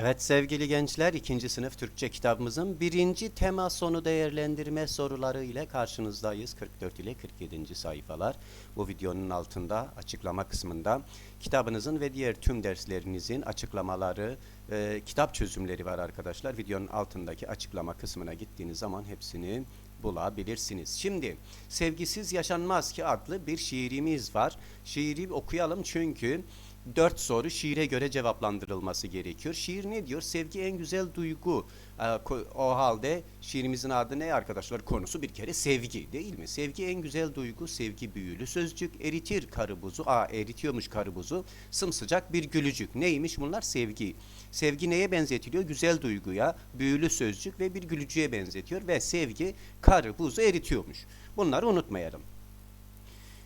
Evet sevgili gençler ikinci sınıf Türkçe kitabımızın birinci tema sonu değerlendirme soruları ile karşınızdayız. 44 ile 47. sayfalar. Bu videonun altında açıklama kısmında kitabınızın ve diğer tüm derslerinizin açıklamaları, e, kitap çözümleri var arkadaşlar. Videonun altındaki açıklama kısmına gittiğiniz zaman hepsini bulabilirsiniz. Şimdi Sevgisiz Yaşanmaz ki adlı bir şiirimiz var. Şiiri okuyalım çünkü dört soru şiire göre cevaplandırılması gerekiyor. Şiir ne diyor? Sevgi en güzel duygu. Ee, O halde şiirimizin adı ne arkadaşlar? Konusu bir kere sevgi değil mi? Sevgi en güzel duygu, sevgi büyülü sözcük, eritir karı buzu. Aa eritiyormuş karı buzu. Sımsıcak bir gülücük. Neymiş bunlar? Sevgi. Sevgi neye benzetiliyor? Güzel duyguya, büyülü sözcük ve bir gülücüğe benzetiyor ve sevgi karı buzu eritiyormuş. Bunları unutmayalım.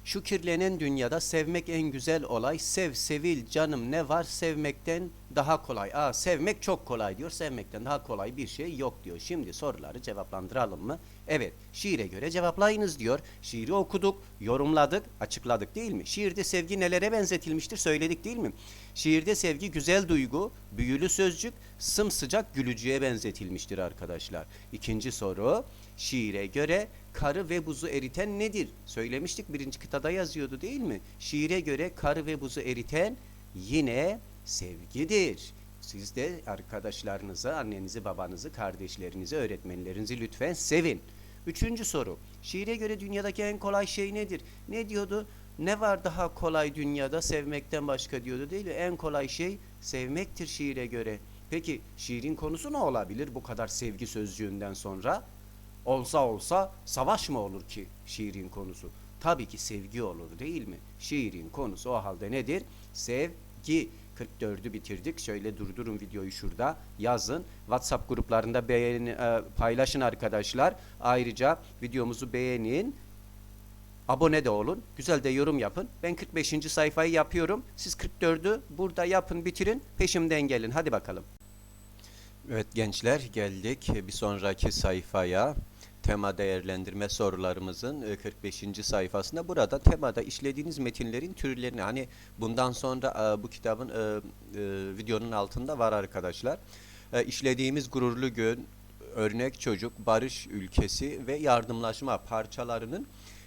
Şu kirlenen dünyada sevmek en güzel olay. Sev, sevil canım ne var sevmekten daha kolay. Aa sevmek çok kolay diyor. Sevmekten daha kolay bir şey yok diyor. Şimdi soruları cevaplandıralım mı? Evet. Şiire göre cevaplayınız diyor. Şiiri okuduk, yorumladık, açıkladık değil mi? Şiirde sevgi nelere benzetilmiştir söyledik değil mi? Şiirde sevgi güzel duygu, büyülü sözcük, sımsıcak gülücüğe benzetilmiştir arkadaşlar. İkinci soru. Şiire göre karı ve buzu eriten nedir? Söylemiştik birinci kıtada yazıyordu değil mi? Şiire göre karı ve buzu eriten yine sevgidir. Siz de arkadaşlarınızı, annenizi, babanızı, kardeşlerinizi, öğretmenlerinizi lütfen sevin. Üçüncü soru. Şiire göre dünyadaki en kolay şey nedir? Ne diyordu? Ne var daha kolay dünyada sevmekten başka diyordu değil mi? En kolay şey sevmektir şiire göre. Peki şiirin konusu ne olabilir bu kadar sevgi sözcüğünden sonra? Olsa olsa savaş mı olur ki şiirin konusu? Tabii ki sevgi olur değil mi? Şiirin konusu o halde nedir? Sevgi. 44'ü bitirdik. Şöyle durdurun videoyu şurada. Yazın. WhatsApp gruplarında beğeni, e, paylaşın arkadaşlar. Ayrıca videomuzu beğenin. Abone de olun. Güzel de yorum yapın. Ben 45. sayfayı yapıyorum. Siz 44'ü burada yapın, bitirin. Peşimden gelin. Hadi bakalım. Evet gençler geldik bir sonraki sayfaya. Tema değerlendirme sorularımızın e, 45. sayfasında. Burada temada işlediğiniz metinlerin türlerini hani bundan sonra e, bu kitabın e, e, videonun altında var arkadaşlar. E, işlediğimiz gururlu gün, örnek çocuk, barış ülkesi ve yardımlaşma parçalarının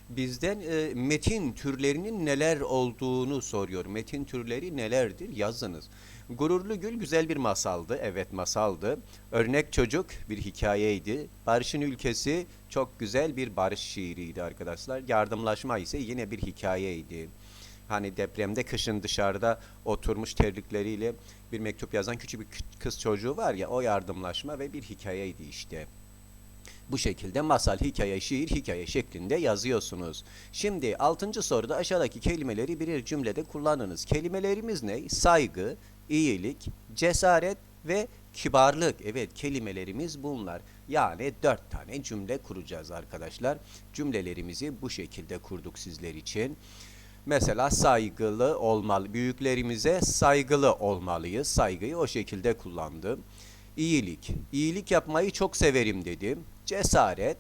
bizden e, metin türlerinin neler olduğunu soruyor. Metin türleri nelerdir? Yazınız. Gururlu Gül güzel bir masaldı. Evet masaldı. Örnek Çocuk bir hikayeydi. Barış'ın Ülkesi çok güzel bir barış şiiriydi arkadaşlar. Yardımlaşma ise yine bir hikayeydi. Hani depremde kışın dışarıda oturmuş terlikleriyle bir mektup yazan küçük bir kız çocuğu var ya o yardımlaşma ve bir hikayeydi işte. Bu şekilde masal, hikaye, şiir, hikaye şeklinde yazıyorsunuz. Şimdi 6. soruda aşağıdaki kelimeleri birer cümlede kullanınız. Kelimelerimiz ne? Saygı, iyilik, cesaret ve kibarlık. Evet kelimelerimiz bunlar. Yani dört tane cümle kuracağız arkadaşlar. Cümlelerimizi bu şekilde kurduk sizler için. Mesela saygılı olmalı. Büyüklerimize saygılı olmalıyız. Saygıyı o şekilde kullandım. İyilik. İyilik yapmayı çok severim dedim. Cesaret.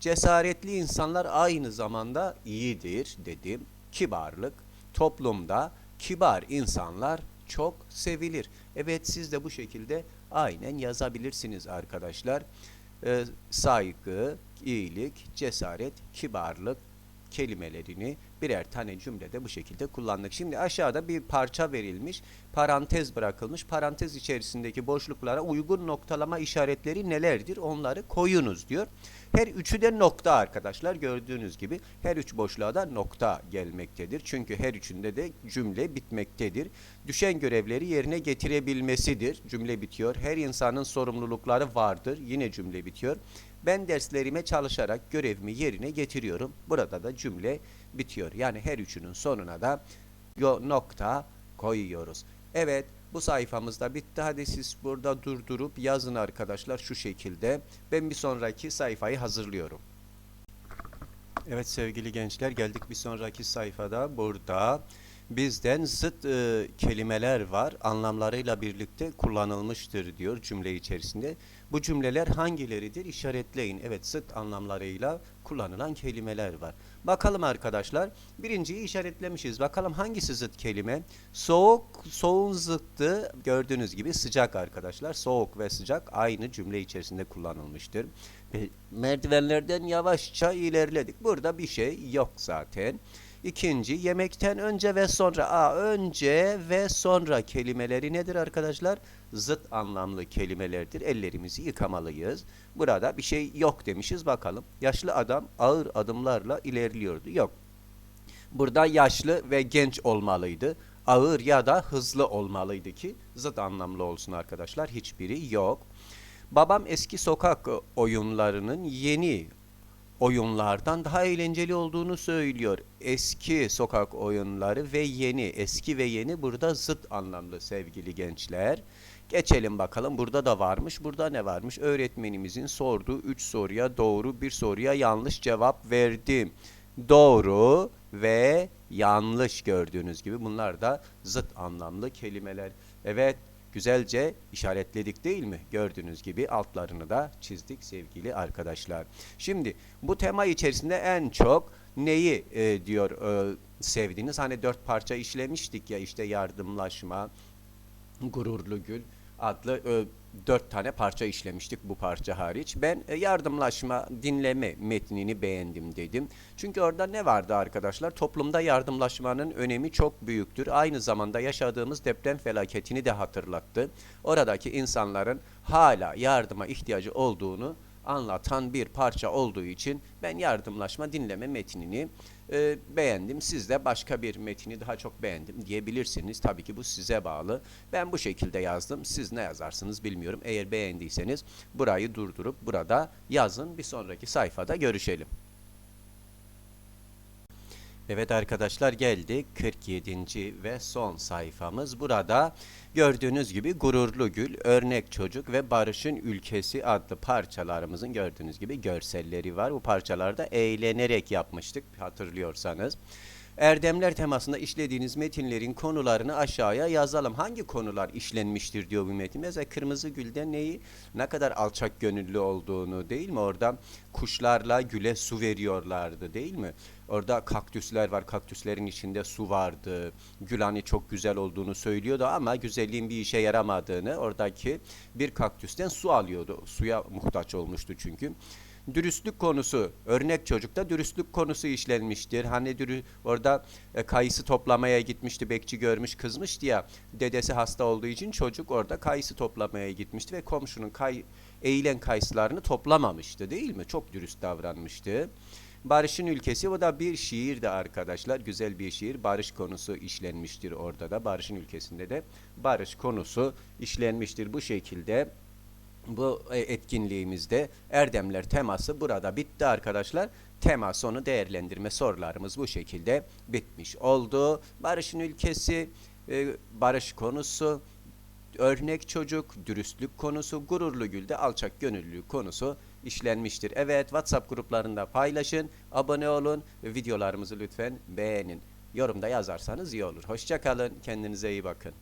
Cesaretli insanlar aynı zamanda iyidir dedim. Kibarlık. Toplumda kibar insanlar çok sevilir. Evet siz de bu şekilde aynen yazabilirsiniz arkadaşlar. Ee, saygı, iyilik, cesaret, kibarlık kelimelerini birer tane cümlede bu şekilde kullandık. Şimdi aşağıda bir parça verilmiş, parantez bırakılmış. Parantez içerisindeki boşluklara uygun noktalama işaretleri nelerdir? Onları koyunuz diyor. Her üçü de nokta arkadaşlar. Gördüğünüz gibi her üç boşluğa da nokta gelmektedir. Çünkü her üçünde de cümle bitmektedir. Düşen görevleri yerine getirebilmesidir. Cümle bitiyor. Her insanın sorumlulukları vardır. Yine cümle bitiyor. Ben derslerime çalışarak görevimi yerine getiriyorum. Burada da cümle bitiyor. Yani her üçünün sonuna da nokta koyuyoruz. Evet bu sayfamızda bitti. Hadi siz burada durdurup yazın arkadaşlar şu şekilde. Ben bir sonraki sayfayı hazırlıyorum. Evet sevgili gençler geldik bir sonraki sayfada. Burada bizden zıt e, kelimeler var. Anlamlarıyla birlikte kullanılmıştır diyor cümle içerisinde. Bu cümleler hangileridir? İşaretleyin. Evet zıt anlamlarıyla kullanılan kelimeler var. Bakalım arkadaşlar. Birinciyi işaretlemişiz. Bakalım hangisi zıt kelime? Soğuk, soğuğun zıttı gördüğünüz gibi sıcak arkadaşlar. Soğuk ve sıcak aynı cümle içerisinde kullanılmıştır. Ve merdivenlerden yavaşça ilerledik. Burada bir şey yok zaten. İkinci, yemekten önce ve sonra. Aa, önce ve sonra kelimeleri nedir arkadaşlar? Zıt anlamlı kelimelerdir. Ellerimizi yıkamalıyız. Burada bir şey yok demişiz bakalım. Yaşlı adam ağır adımlarla ilerliyordu. Yok. Burada yaşlı ve genç olmalıydı. Ağır ya da hızlı olmalıydı ki zıt anlamlı olsun arkadaşlar. Hiçbiri yok. Babam eski sokak oyunlarının yeni oyunlardan daha eğlenceli olduğunu söylüyor. Eski sokak oyunları ve yeni, eski ve yeni burada zıt anlamlı sevgili gençler. Geçelim bakalım burada da varmış. Burada ne varmış? Öğretmenimizin sorduğu 3 soruya doğru, bir soruya yanlış cevap verdim. Doğru ve yanlış gördüğünüz gibi bunlar da zıt anlamlı kelimeler. Evet, güzelce işaretledik değil mi? Gördüğünüz gibi altlarını da çizdik sevgili arkadaşlar. Şimdi bu tema içerisinde en çok neyi e, diyor e, sevdiğiniz? Hani dört parça işlemiştik ya işte yardımlaşma, gururlu gül adlı e, dört tane parça işlemiştik bu parça hariç. Ben e, yardımlaşma dinleme metnini beğendim dedim. Çünkü orada ne vardı arkadaşlar? Toplumda yardımlaşmanın önemi çok büyüktür. Aynı zamanda yaşadığımız deprem felaketini de hatırlattı. Oradaki insanların hala yardıma ihtiyacı olduğunu anlatan bir parça olduğu için ben yardımlaşma dinleme metnini e, beğendim. Siz de başka bir metini daha çok beğendim diyebilirsiniz. Tabii ki bu size bağlı. Ben bu şekilde yazdım. Siz ne yazarsınız bilmiyorum. Eğer beğendiyseniz burayı durdurup burada yazın. Bir sonraki sayfada görüşelim. Evet arkadaşlar geldik 47. ve son sayfamız. Burada gördüğünüz gibi Gururlu Gül, Örnek Çocuk ve Barış'ın Ülkesi adlı parçalarımızın gördüğünüz gibi görselleri var. Bu parçalarda eğlenerek yapmıştık hatırlıyorsanız. Erdemler temasında işlediğiniz metinlerin konularını aşağıya yazalım. Hangi konular işlenmiştir diyor bu metin. Mesela Kırmızı Gül'de neyi ne kadar alçak gönüllü olduğunu değil mi? Orada kuşlarla güle su veriyorlardı değil mi? Orada kaktüsler var. Kaktüslerin içinde su vardı. Gül hani çok güzel olduğunu söylüyordu ama güzelliğin bir işe yaramadığını oradaki bir kaktüsten su alıyordu. Suya muhtaç olmuştu çünkü. Dürüstlük konusu, örnek çocukta dürüstlük konusu işlenmiştir. Hani dürü, orada e, kayısı toplamaya gitmişti, bekçi görmüş, kızmıştı ya. Dedesi hasta olduğu için çocuk orada kayısı toplamaya gitmişti ve komşunun kay, eğilen kayısılarını toplamamıştı değil mi? Çok dürüst davranmıştı. Barış'ın ülkesi o da bir şiirdi arkadaşlar. Güzel bir şiir. Barış konusu işlenmiştir orada da. Barış'ın ülkesinde de barış konusu işlenmiştir bu şekilde. Bu e, etkinliğimizde Erdemler teması burada bitti arkadaşlar. Tema sonu değerlendirme sorularımız bu şekilde bitmiş oldu. Barış'ın ülkesi, e, barış konusu, örnek çocuk, dürüstlük konusu, gururlu gülde alçak gönüllülük konusu işlenmiştir. Evet WhatsApp gruplarında paylaşın, abone olun ve videolarımızı lütfen beğenin. Yorumda yazarsanız iyi olur. Hoşçakalın, kendinize iyi bakın.